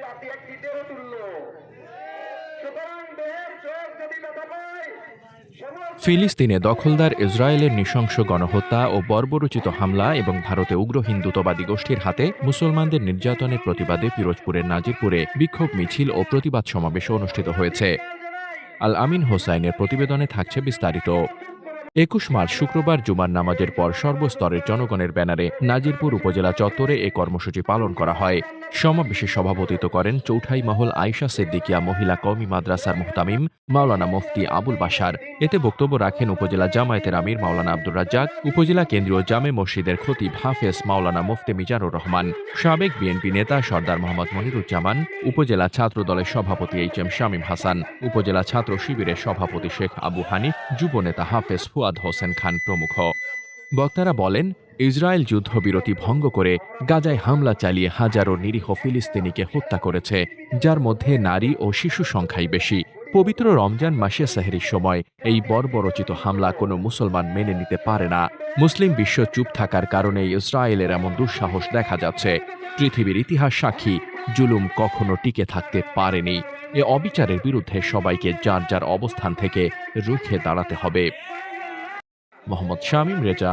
জাতি একটি ব্যথা পায় ফিলিস্তিনে দখলদার ইসরায়েলের নৃশংস গণহত্যা ও বর্বরচিত হামলা এবং ভারতে উগ্র হিন্দুত্ববাদী গোষ্ঠীর হাতে মুসলমানদের নির্যাতনের প্রতিবাদে পিরোজপুরের নাজিরপুরে বিক্ষোভ মিছিল ও প্রতিবাদ সমাবেশ অনুষ্ঠিত হয়েছে। আল আমিন হোসাইনের প্রতিবেদনে থাকছে বিস্তারিত। একুশ মার্চ শুক্রবার জুমার নামাজের পর সর্বস্তরের জনগণের ব্যানারে নাজিরপুর উপজেলা চত্বরে এ কর্মসূচি পালন করা হয়। সমাবেশে সভাপতিত্ব করেন চৌঠাই মহল আয়শা সিদ্দিকিয়া, মহিলা কওমি মাদ্রাসার মুহতামিম মাওলানা মুফতি আবুল বাশার। এতে বক্তব্য রাখেন উপজেলা জামায়াতের আমির মাওলানা আব্দুর রাজ্জাক, উপজেলা কেন্দ্রীয় জামে মসজিদের খতিব হাফেজ মাওলানা মুফতি মিজানুর রহমান, সাবেক বিএনপি নেতা সর্দার মোহাম্মদ মনিরুজ্জামান, উপজেলা ছাত্র দলের সভাপতি এইচ এম শামীম হাসান, উপজেলা ছাত্র শিবিরের সভাপতি শেখ আবু হানিফ, যুব নেতা হাফেজ ফুয়াদ হোসেন খান প্রমুখ। বক্তারা বলেন ইসরায়েল যুদ্ধবিরতি ভঙ্গ করে গাজায় হামলা চালিয়ে হাজারো নিরীহ ফিলিস্তিনিকে হত্যা করেছে, যার মধ্যে নারী ও শিশু সংখ্যাই বেশি। পবিত্র রমজান মাসে সাহেরির সময় এই বর্বরচিত হামলা কোনো মুসলমান মেনে নিতে পারে না। মুসলিম বিশ্ব চুপ থাকার কারণে ইসরায়েলের এমন দুঃসাহস দেখা যাচ্ছে। পৃথিবীর ইতিহাস সাক্ষী, জুলুম কখনো টিকে থাকতে পারেনি। এ অবিচারের বিরুদ্ধে সবাইকে যার যার অবস্থান থেকে রুখে দাঁড়াতে হবে। মোহাম্মদ শামীম রেজা